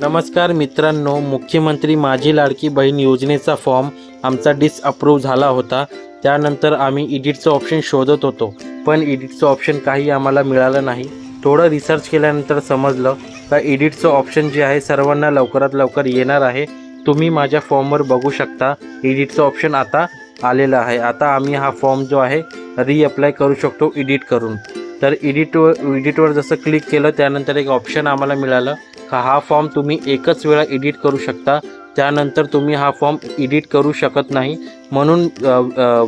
नमस्कार मित्रांनो मुख्यमंत्री माझी लाडकी बहीण योजनेचा फॉर्म आमचा डिसअप्रूव्ह झाला होता. त्यानंतर आम्ही एडिटचं ऑप्शन शोधत होतो पण एडिटचं ऑप्शन काही आम्हाला मिळालं नाही. थोडं रिसर्च केल्यानंतर समजलं का एडिटचं ऑप्शन जे आहे सर्वांना लवकरात लवकर येणार आहे. तुम्ही माझ्या फॉर्मवर बघू शकता एडिटचं ऑप्शन आता आलेलं आहे. आता आम्ही हा फॉर्म जो आहे रिअप्लाय करू शकतो एडिट करून. तर एडिटवर एडिटवर जसं क्लिक केलं त्यानंतर एक ऑप्शन आम्हाला मिळालं. हा फॉर्म तुम्ही एकच वेळा एडिट करू शकता. त्यानंतर तुम्ही हा फॉर्म एडिट करू शकत नाही. म्हणून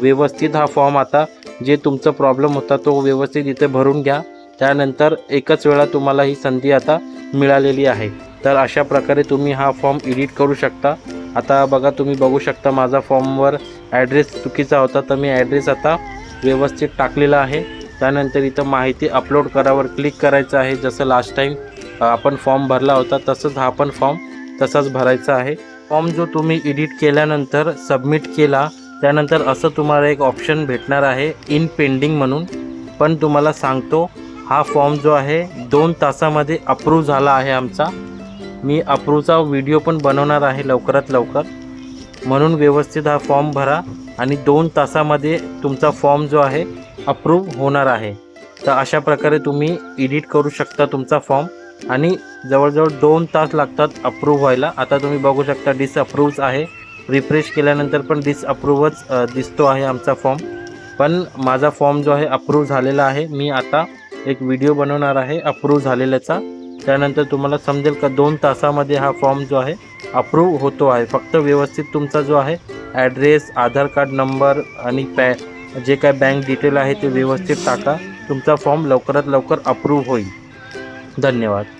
व्यवस्थित हा फॉर्म आता जे तुमचा प्रॉब्लेम होता तो व्यवस्थित इथे भरून घ्या. त्यानंतर एकच वेळा तुम्हाला ही संधी आता मिळालेली आहे. तर अशा प्रकारे तुम्ही हा फॉर्म एडिट करू शकता. आता बघा तुम्ही बघू शकता माझा फॉर्मवर ॲड्रेस चुकीचा होता. तर मी ॲड्रेस आता व्यवस्थित टाकलेला आहे. त्यानंतर इथं माहिती अपलोड करावर क्लिक करायचं आहे. जसं लास्ट टाईम आपण फॉर्म भरला होता तसंच हा पण फॉर्म तसाच भरायचा आहे. फॉर्म जो तुम्ही एडिट केल्यानंतर सबमिट केला त्यानंतर असं तुम्हाला एक ऑप्शन भेटणार आहे इन पेंडिंग म्हणून. पण तुम्हाला सांगतो हा फॉर्म जो आहे दोन तासामध्ये अप्रूव्ह झाला आहे आमचा. मी अप्रूव्हचा व्हिडिओ पण बनवणार आहे लवकरात लवकर. म्हणून व्यवस्थित हा फॉर्म भरा आणि दोन तासामध्ये तुमचा फॉर्म जो आहे अप्रूव्ह होणार आहे. तर अशा प्रकारे तुम्ही एडिट करू शकता तुमचा फॉर्म आणि जवळजवळ दोन तास लागतात अप्रूव्ह व्हायला. आता तुम्ही बघू शकता डिसअप्रूव्ह आहे. रिफ्रेश केल्यानंतर पण डिसअप्रूव्हच दिसतो आहे आमचा फॉर्म पण माझा फॉर्म जो आहे अप्रूव्ह झालेला आहे. मी आता एक व्हिडिओ बनवणार आहे अप्रूव्ह झालेल्याचा. त्यानंतर तुम्हाला समजेल का दोन तासामध्ये हा फॉर्म जो आहे अप्रूव्ह होतो आहे. फक्त व्यवस्थित तुमचा जो आहे ॲड्रेस आधार कार्ड नंबर आणि पॅ जे काय बँक डिटेल आहे ते व्यवस्थित टाका. तुमचा फॉर्म लवकरात लवकर अप्रूव्ह होईल. धन्यवाद.